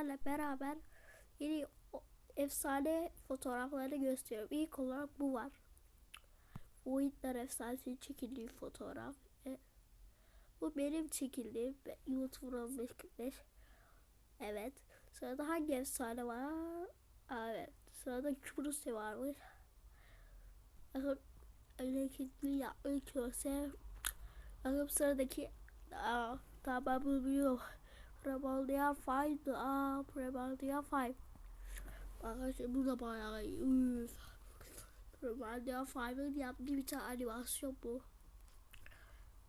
sizlerle beraber yeni efsane fotoğraflarını gösteriyorum. İlk olarak bu var. Bu Hitler efsanesinin çekildiği fotoğraf. E, bu benim çekildiğim YouTube'un 1545. Evet. Sırada hangi efsane var? Aa, evet. Sırada Kıbrıs varmış. Bakın hareketli yapmayı köse. Bakın sıradaki Aa, tamam bunu biliyorum. Prebaldia 5 Aa, Prebaldia 5 Arkadaşlar bu da bayağı iyi. Üf. Prebaldia 5'ın yaptığı bir tane animasyon bu.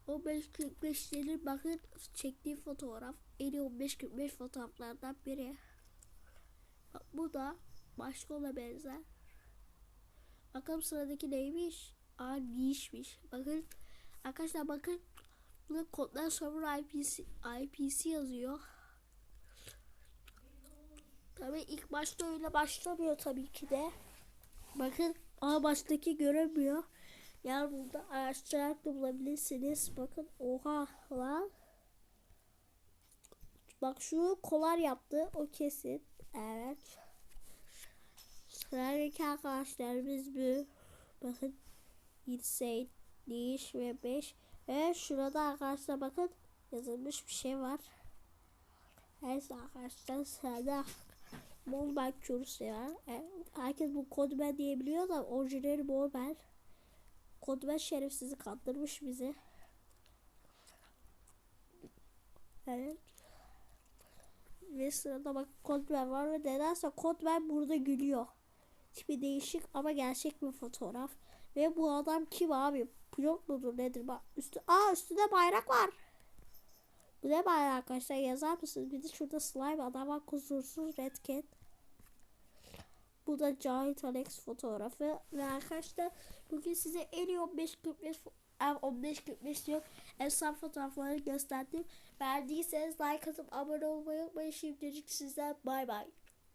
15-45'lerin bakın çektiği fotoğraf. En iyi 15-45 fotoğraflardan biri. Bak bu da başka ona benzer. Bakalım sıradaki neymiş? Aa nişmiş. Bakın arkadaşlar bakın Burada kodlar server IPC, IPC yazıyor. Tabii ilk başta öyle başlamıyor tabii ki de. Bakın A baştaki göremiyor. Yani burada araştırarak da bulabilirsiniz. Bakın oha lan. Bak şu kolar yaptı. O kesin. Evet. Sıradaki arkadaşlarımız bu. Bakın. Insane. Niş ve 5. Ve şurada arkadaşlar bakın yazılmış bir şey var. Neyse arkadaşlar sırada Molben Curse var. Herkes bu Kodben diyebiliyor da orijinali Molben. Kodben şerefsizi kandırmış bizi. Evet. Ve sırada bak Kodben var ve nedense Kodben burada gülüyor. Tipi değişik ama gerçek bir fotoğraf. Ve bu adam kim abi? Pilot mudur nedir? Bak üstü Aa üstünde bayrak var. Bu ne bayrak arkadaşlar yazar mısınız? Bir de şurada slime adam kusursuz red cat. Bu da Giant Alex fotoğrafı. Ve arkadaşlar bugün size en iyi 15-45 15-45 diyor. Efsane fotoğrafları gösterdim. Beğendiyseniz like atıp abone olmayı unutmayın. Şimdilik sizden bay bay.